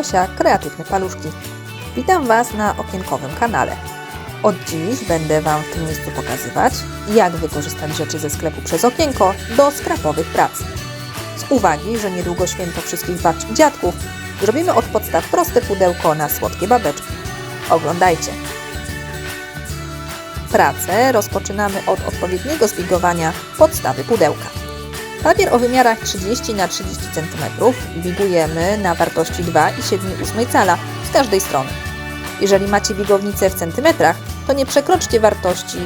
Gosia, Kreatywne Paluszki. Witam Was na okienkowym kanale. Od dziś będę Wam w tym miejscu pokazywać, jak wykorzystać rzeczy ze sklepu przez okienko do skrapowych prac. Z uwagi, że niedługo święto wszystkich babci i dziadków, zrobimy od podstaw proste pudełko na słodkie babeczki. Oglądajcie! Pracę rozpoczynamy od odpowiedniego zbigowania podstawy pudełka. Papier o wymiarach 30 na 30 cm bigujemy na wartości 2,7 cala z każdej strony. Jeżeli macie bigownicę w centymetrach, to nie przekroczcie wartości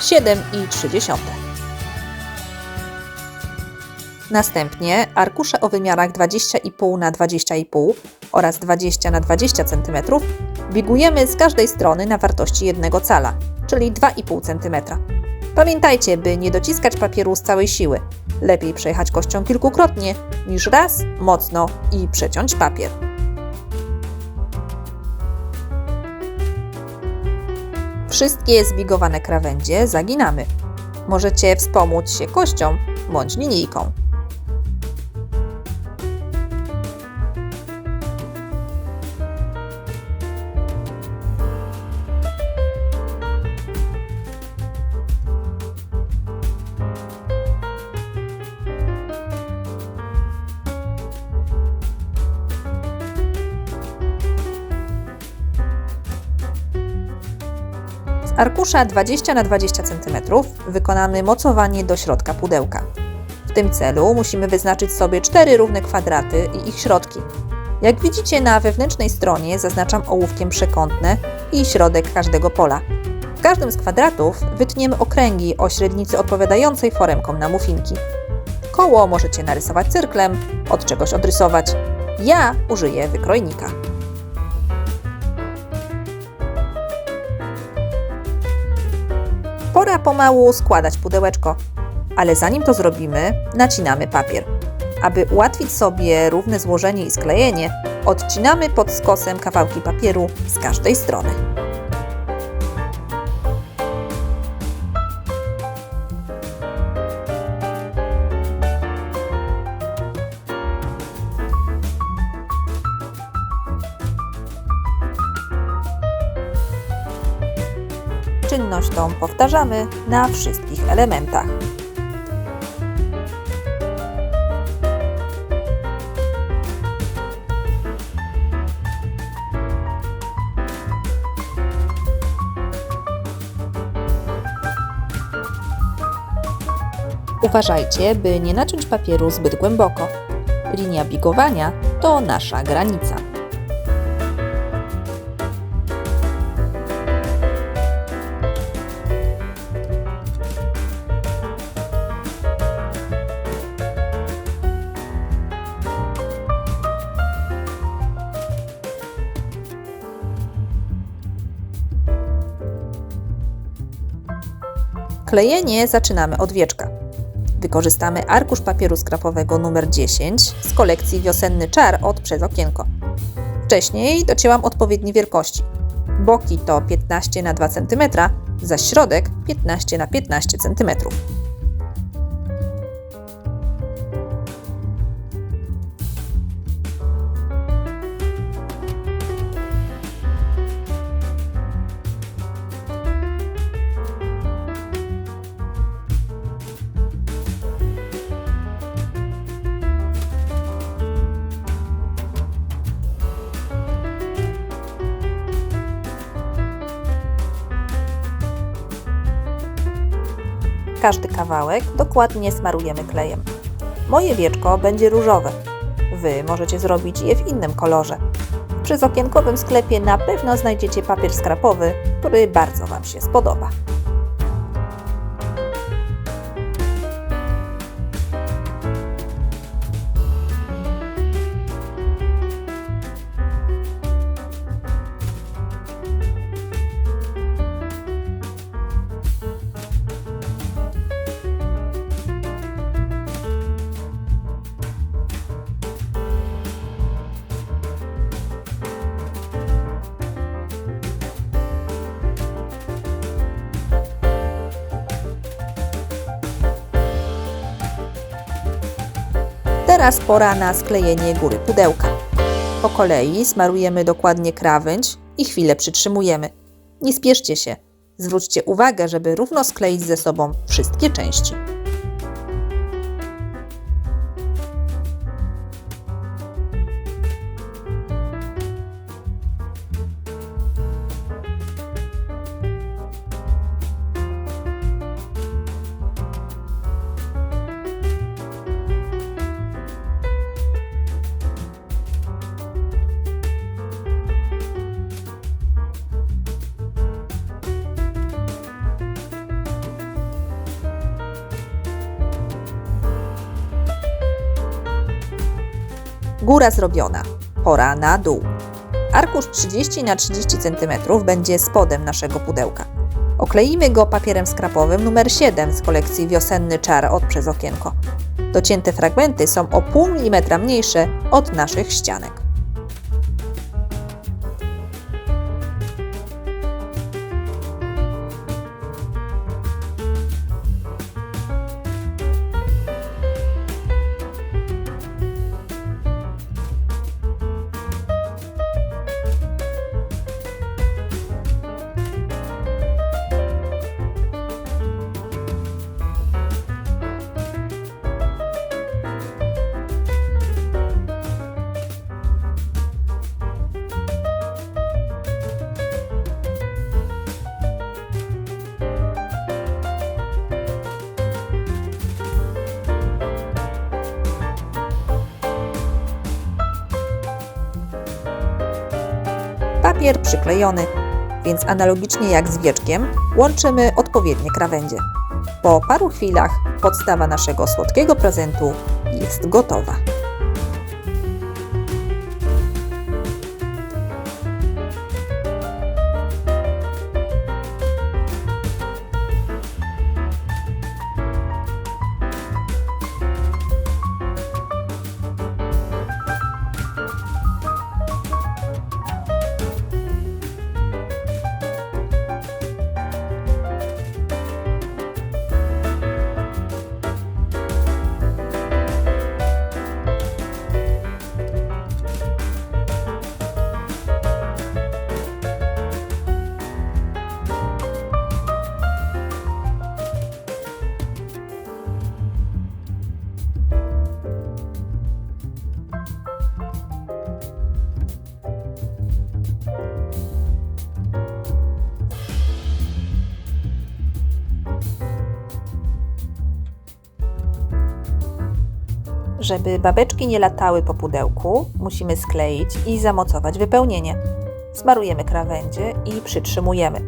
7,3. Następnie arkusze o wymiarach 20,5 na 20,5 oraz 20 na 20 cm bigujemy z każdej strony na wartości 1 cala, czyli 2,5 cm. Pamiętajcie, by nie dociskać papieru z całej siły. Lepiej przejechać kością kilkukrotnie niż raz mocno i przeciąć papier. Wszystkie zbigowane krawędzie zaginamy. Możecie wspomóc się kością bądź linijką. Arkusza 20 na 20 cm wykonamy mocowanie do środka pudełka. W tym celu musimy wyznaczyć sobie cztery równe kwadraty i ich środki. Jak widzicie na wewnętrznej stronie zaznaczam ołówkiem przekątne i środek każdego pola. W każdym z kwadratów wytniemy okręgi o średnicy odpowiadającej foremkom na muffinki. Koło możecie narysować cyrklem, od czegoś odrysować. Ja użyję wykrojnika. Pora pomału składać pudełeczko, ale zanim to zrobimy, nacinamy papier. Aby ułatwić sobie równe złożenie i sklejenie, odcinamy pod skosem kawałki papieru z każdej strony. Czynność tą powtarzamy na wszystkich elementach. Uważajcie, by nie naciąć papieru zbyt głęboko. Linia bigowania to nasza granica. Klejenie zaczynamy od wieczka. Wykorzystamy arkusz papieru skrapowego numer 10 z kolekcji Wiosenny Czar od Przez Okienko. Wcześniej docięłam odpowiednie wielkości. Boki to 15 na 2 cm, zaś środek 15 na 15 cm. Każdy kawałek dokładnie smarujemy klejem. Moje wieczko będzie różowe. Wy możecie zrobić je w innym kolorze. W przyzokienkowym sklepie na pewno znajdziecie papier skrapowy, który bardzo Wam się spodoba. Teraz pora na sklejenie góry pudełka. Po kolei smarujemy dokładnie krawędź i chwilę przytrzymujemy. Nie spieszcie się. Zwróćcie uwagę, żeby równo skleić ze sobą wszystkie części. Góra zrobiona. Pora na dół. Arkusz 30 na 30 cm będzie spodem naszego pudełka. Okleimy go papierem skrapowym numer 7 z kolekcji Wiosenny Czar od przez okienko. Docięte fragmenty są o pół milimetra mniejsze od naszych ścianek. Papier przyklejony, więc analogicznie jak z wieczkiem łączymy odpowiednie krawędzie. Po paru chwilach podstawa naszego słodkiego prezentu jest gotowa. Żeby babeczki nie latały po pudełku, musimy skleić i zamocować wypełnienie. Smarujemy krawędzie i przytrzymujemy.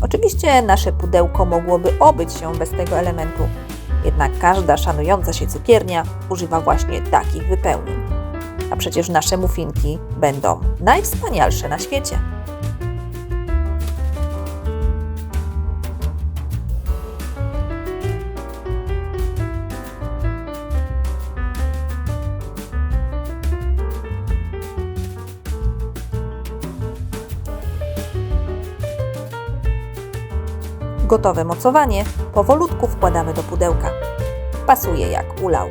Oczywiście nasze pudełko mogłoby obyć się bez tego elementu, jednak każda szanująca się cukiernia używa właśnie takich wypełnień. A przecież nasze muffinki będą najwspanialsze na świecie. Gotowe mocowanie powolutku wkładamy do pudełka. Pasuje jak ulał.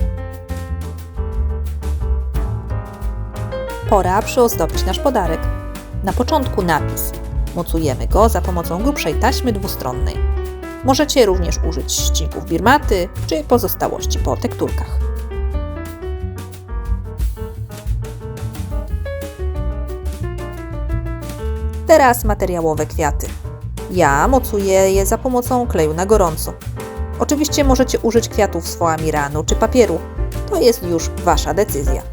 Pora przyozdobić nasz podarek. Na początku napis. Mocujemy go za pomocą grubszej taśmy dwustronnej. Możecie również użyć ścinków birmaty czy pozostałości po tekturkach. Teraz materiałowe kwiaty. Ja mocuję je za pomocą kleju na gorąco. Oczywiście możecie użyć kwiatów z foamiranu czy papieru. To jest już Wasza decyzja.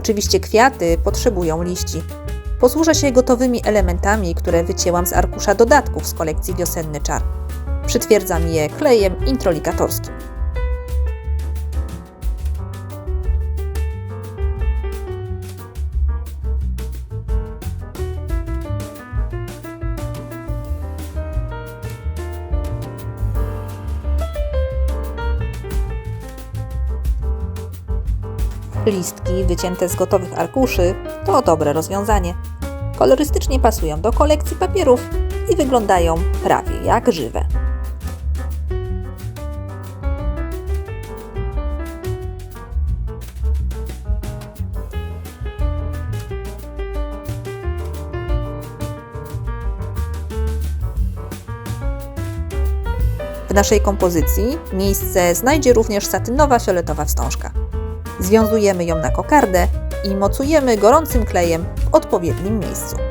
Oczywiście kwiaty potrzebują liści. Posłużę się gotowymi elementami, które wycięłam z arkusza dodatków z kolekcji Wiosenny Czar. Przytwierdzam je klejem introlikatorskim. Listki wycięte z gotowych arkuszy to dobre rozwiązanie. Kolorystycznie pasują do kolekcji papierów i wyglądają prawie jak żywe. W naszej kompozycji miejsce znajdzie również satynowa fioletowa wstążka. Związujemy ją na kokardę i mocujemy gorącym klejem w odpowiednim miejscu.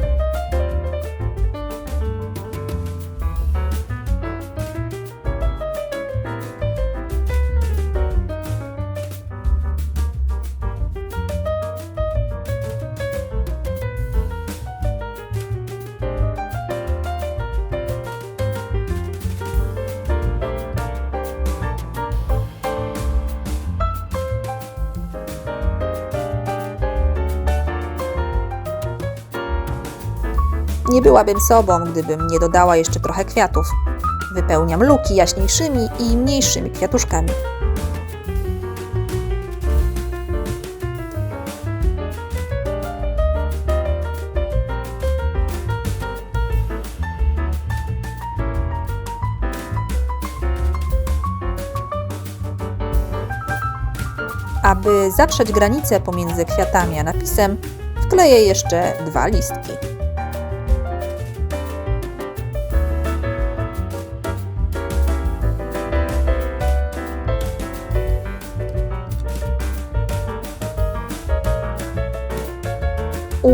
Nie byłabym sobą, gdybym nie dodała jeszcze trochę kwiatów. Wypełniam luki jaśniejszymi i mniejszymi kwiatuszkami. Aby zatrzeć granicę pomiędzy kwiatami a napisem, wkleję jeszcze dwa listki.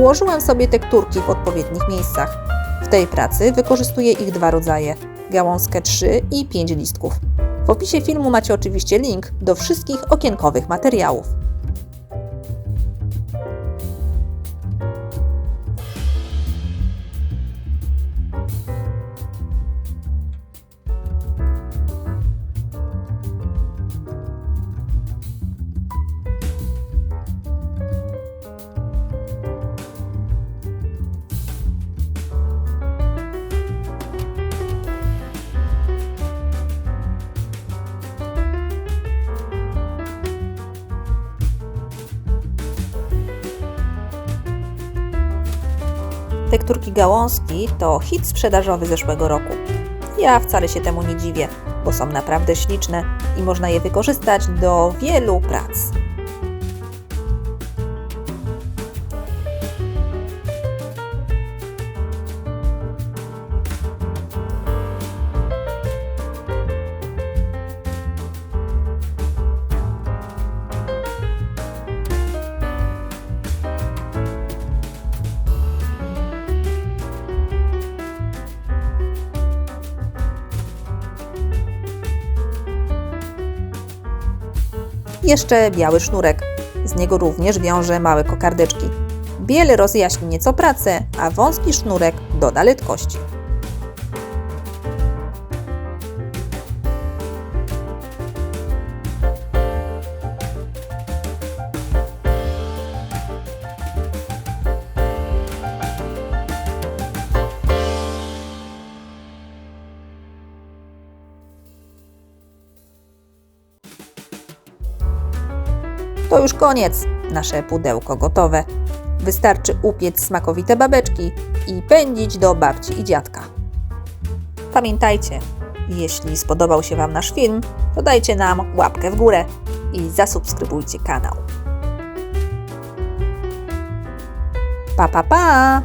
Ułożyłam sobie tekturki w odpowiednich miejscach. W tej pracy wykorzystuję ich dwa rodzaje: gałązkę 3 i 5 listków. W opisie filmu macie oczywiście link do wszystkich okienkowych materiałów. Tekturki gałązki to hit sprzedażowy zeszłego roku. Ja wcale się temu nie dziwię, bo są naprawdę śliczne i można je wykorzystać do wielu prac. Jeszcze biały sznurek. Z niego również wiążę małe kokardeczki. Biel rozjaśni nieco pracę, a wąski sznurek doda letkości. Już koniec. Nasze pudełko gotowe. Wystarczy upiec smakowite babeczki i pędzić do babci i dziadka. Pamiętajcie, jeśli spodobał się Wam nasz film, to dajcie nam łapkę w górę i zasubskrybujcie kanał. Pa, pa, pa!